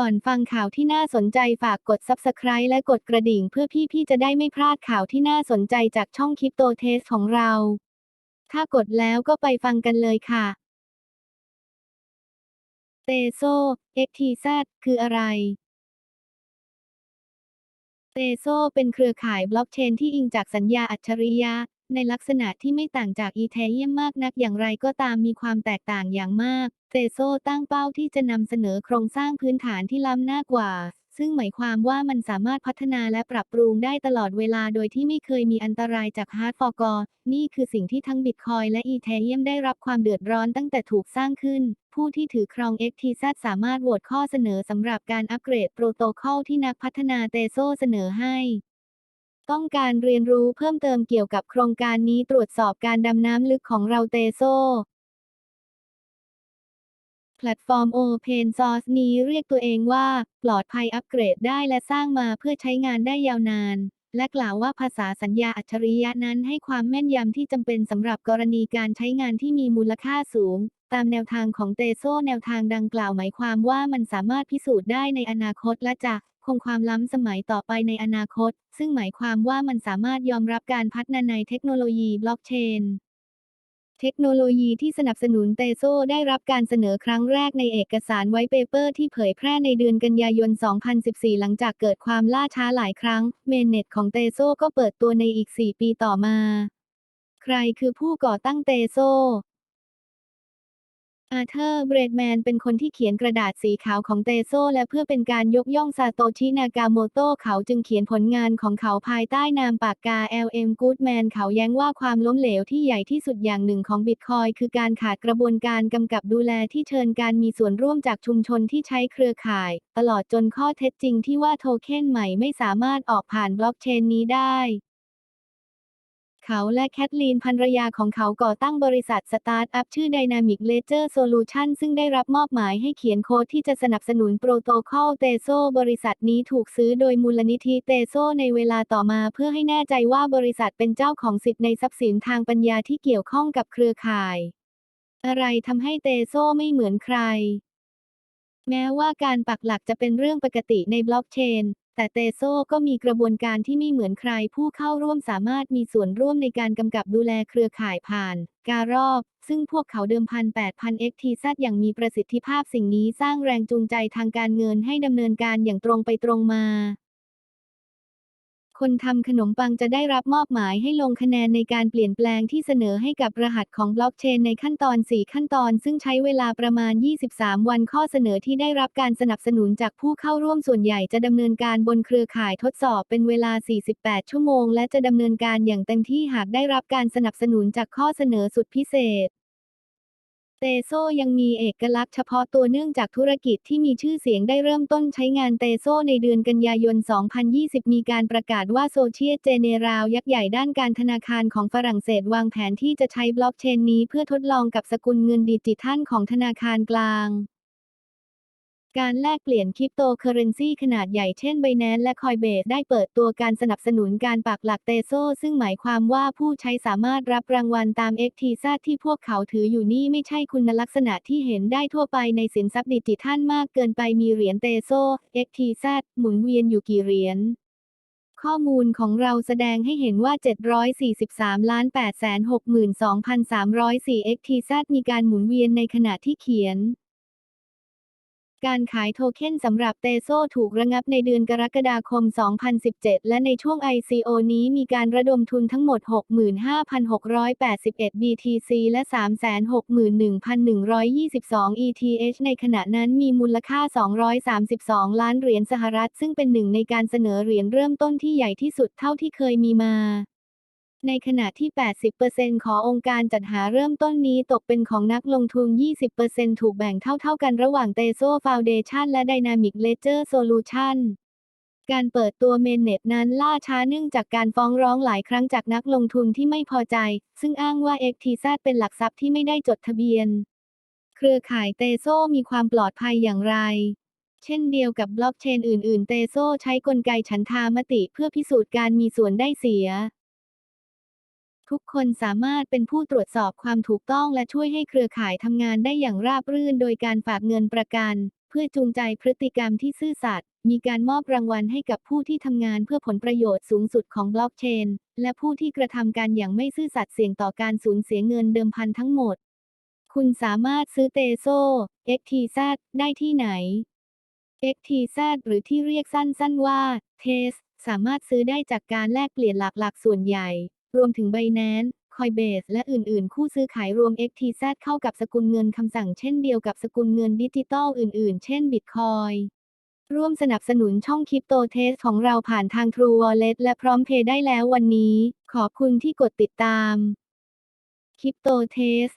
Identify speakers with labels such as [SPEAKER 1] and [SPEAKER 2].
[SPEAKER 1] ก่อนฟังข่าวที่น่าสนใจฝากกด Subscribe และกดกระดิ่งเพื่อพี่ๆจะได้ไม่พลาดข่าวที่น่าสนใจจากช่องคริปโตเทสของเรา ถ้ากดแล้วก็ไปฟังกันเลยค่ะเตโซ XTZ คืออะไรเตโซเป็นเครือข่ายบล็อกเชนที่อิงจากสัญญาอัจฉริยะ ในลักษณะที่ไม่ต่างจากอีเธเรียมมากนักอย่างไรก็ตามมีความแตกต่างอย่างมากเตโซตั้งเป้าที่จะนำเสนอโครงสร้างพื้นฐานที่ล้ำหน้ากว่า ซึ่งหมายความว่ามันสามารถพัฒนาและปรับปรุงได้ตลอดเวลาโดยที่ไม่เคยมีอันตรายจากฮาร์ดฟอร์กอนี่คือสิ่งที่ทั้งบิตคอยและอีเธเรียมได้รับความเดือดร้อนตั้งแต่ถูกสร้างขึ้น ผู้ที่ถือครอง XTZ สามารถโหวตข้อเสนอสำหรับการอัปเกรดโปรโตคอลที่นักพัฒนาเตโซเสนอให้ ต้องการเรียนรู้เพิ่มเติมเกี่ยวกับโครงการนี้ตรวจสอบการดำน้ำลึกของเราเตโซแพลตฟอร์ม Open Source นี้เรียกตัวเองว่า ปลอดภัยอัปเกรดได้และสร้างมาเพื่อใช้งานได้ยาวนาน และกล่าวว่าภาษาสัญญาอัจฉริยะนั้นให้ความแม่นยำที่จำเป็นสำหรับกรณีการใช้งานที่มีมูลค่าสูง ตามแนวทางของเตโซแนวทางดังกล่าวหมายความว่ามันสามารถพิสูจน์ได้ในอนาคตและจะ คงความล้ำสมัยต่อไปในอนาคต ซึ่งหมายความว่ามันสามารถยอมรับการพัฒนาในเทคโนโลยีบล็อกเชนเทคโนโลยีที่สนับสนุนเตโซได้รับการเสนอครั้งแรกในเอกสารไวเปเปอร์ที่เผยแพร่ในเดือนกันยายน 2014 หลังจากเกิดความล่าช้าหลายครั้ง เมนเน็ตของเตโซก็เปิดตัวในอีก 4 ปีต่อมา ใครคือผู้ก่อตั้งเตโซ อาเธอร์ เบรดแมน เป็นคนที่เขียนกระดาษสีขาวของเตโซและเพื่อเป็นการยกย่องซาโตชินากาโมโตเขาจึงเขียนผลงานของเขาภายใต้นามปากกา LM Goodman เขาแย้งว่าความล้มเหลวที่ใหญ่ที่สุดอย่างหนึ่งของบิตคอยคือการขาดกระบวนการกำกับดูแลที่เชิญการมีส่วนร่วมจากชุมชนที่ใช้เครือข่าย ตลอดจนข้อเท็จจริงที่ว่าโทเค็นใหม่ไม่สามารถออกผ่านบล็อกเชนนี้ได้ เขาและแคทลีนภรรยาของเขาก่อตั้งบริษัทสตาร์ทอัพชื่อ Dynamic Ledger Solution ซึ่งได้รับมอบหมายให้เขียนโค้ดที่จะสนับสนุนโปรโตคอลเตโซบริษัทนี้ถูกซื้อโดยมูลนิธิเตโซในเวลาต่อมาเพื่อให้แน่ใจว่าบริษัทเป็นเจ้าของสิทธิ์ในทรัพย์สินทางปัญญาที่เกี่ยวข้องกับเครือข่าย อะไรทำให้เตโซไม่เหมือนใคร แม้ว่าการปักหลักจะเป็นเรื่องปกติในบล็อกเชน แต่เตโซก็มีกระบวนการที่ไม่เหมือนใครผู้เข้าร่วมสามารถมีส่วนร่วมในการกำกับดูแลเครือข่ายผ่าน การอบ ซึ่งพวกเขาเดิมพัน8,000 XTZ อย่างมีประสิทธิภาพสิ่งนี้สร้างแรงจูงใจทางการเงินให้ดำเนินการอย่างตรงไปตรงมา คนทำขนมปังจะได้รับมอบหมายให้ลงคะแนนในการเปลี่ยนแปลงที่เสนอให้กับรหัสของบล็อกเชนในขั้นตอน 4 ขั้นตอน ซึ่งใช้เวลาประมาณ 23 วันข้อเสนอที่ได้รับการสนับสนุนจากผู้เข้าร่วมส่วนใหญ่จะดำเนินการบนเครือข่ายทดสอบเป็นเวลา 48 ชั่วโมง และจะดำเนินการอย่างเต็มที่หากได้รับการสนับสนุนจากข้อเสนอสุดพิเศษ เตโซยังมีเอกลักษณ์เฉพาะตัวเนื่องจากธุรกิจที่มีชื่อเสียงได้เริ่มต้นใช้งานเตโซในเดือนกันยายน 2020 มีการประกาศว่าโซเชียเจเนราลยักษ์ใหญ่ด้านการธนาคารของฝรั่งเศสวางแผนที่จะใช้บล็อกเชนนี้เพื่อทดลองกับสกุลเงินดิจิทัลของธนาคารกลาง การแลกเปลี่ยนคริปโตเคอเรนซีขนาดใหญ่เช่น Binance และ Coinbase ได้เปิดตัวการสนับสนุนการปักหลักเตโซ ซึ่งหมายความว่าผู้ใช้สามารถรับรางวัลตาม XTZ ที่พวกเขาถืออยู่นี่ไม่ใช่คุณลักษณะที่เห็นได้ทั่วไปในสินทรัพย์ดิจิทัลมากเกินไปมีเหรียญเตโซ XTZ หมุนเวียนอยู่กี่เหรียญข้อมูลของเราแสดงให้เห็นว่า 743 862,304 XTZ มีการหมุนเวียนในขณะที่เขียน การขายโทเค็นสำหรับเตโซถูกระงับในเดือนกรกฎาคม 2017 และในช่วง ICO นี้มีการระดมทุนทั้งหมด 65,681 BTC และ 361,122 ETH ในขณะนั้นมีมูลค่า 232 ล้านเหรียญสหรัฐ ซึ่งเป็นหนึ่งในการเสนอเหรียญเริ่มต้นที่ใหญ่ที่สุดเท่าที่เคยมีมา ในขณะที่ 80%ขององค์การจัดหาเริ่มต้นนี้ตกเป็นของนักลงทุน 20%ถูกแบ่งเท่า ๆ กันระหว่างเตโซฟาวเดชันและ Dynamic Ledger Solution การเปิดตัวเมนเน็ตนั้นล่าช้าเนื่องจากการฟ้องร้องหลายครั้งจากนักลงทุนที่ไม่พอใจ ซึ่งอ้างว่า XTZ เป็นหลักทรัพย์ที่ไม่ได้จดทะเบียน เครือข่ายเตโซมีความปลอดภัยอย่างไรเช่นเดียวกับบล็อกเชนอื่น ๆ เตโซใช้กลไกฉันทามติเพื่อพิสูจน์การมีส่วนได้เสีย ทุกคนสามารถเป็นผู้ตรวจสอบความถูกต้องและช่วยให้เครือข่ายทำงานได้อย่างราบรื่นโดยการฝากเงินประกัน เพื่อจูงใจพฤติกรรมที่ซื่อสัตย์มีการมอบรางวัลให้กับผู้ที่ทำงานเพื่อผลประโยชน์สูงสุดของบล็อกเชน และผู้ที่กระทำการอย่างไม่ซื่อสัตย์เสี่ยงต่อการสูญเสียเงินเดิมพันทั้งหมด คุณสามารถซื้อเตโซ XTZ ได้ที่ไหน XTZ หรือที่เรียกสั้นๆว่า TES สามารถซื้อได้จากการแลกเปลี่ยนหลักๆส่วนใหญ่ รวมถึงไบแนน,คอยเบสและอื่นๆ คู่ซื้อขายรวม XTZ เข้ากับสกุลเงินคำสั่งเช่นเดียวกับสกุลเงินดิจิตอลอื่นๆ เช่น Bitcoin ร่วมสนับสนุนช่องคริปโตเทสของเราผ่านทาง True Wallet และพร้อมเพย์ได้แล้ววันนี้ ขอบคุณที่กดติดตามคริปโตเทส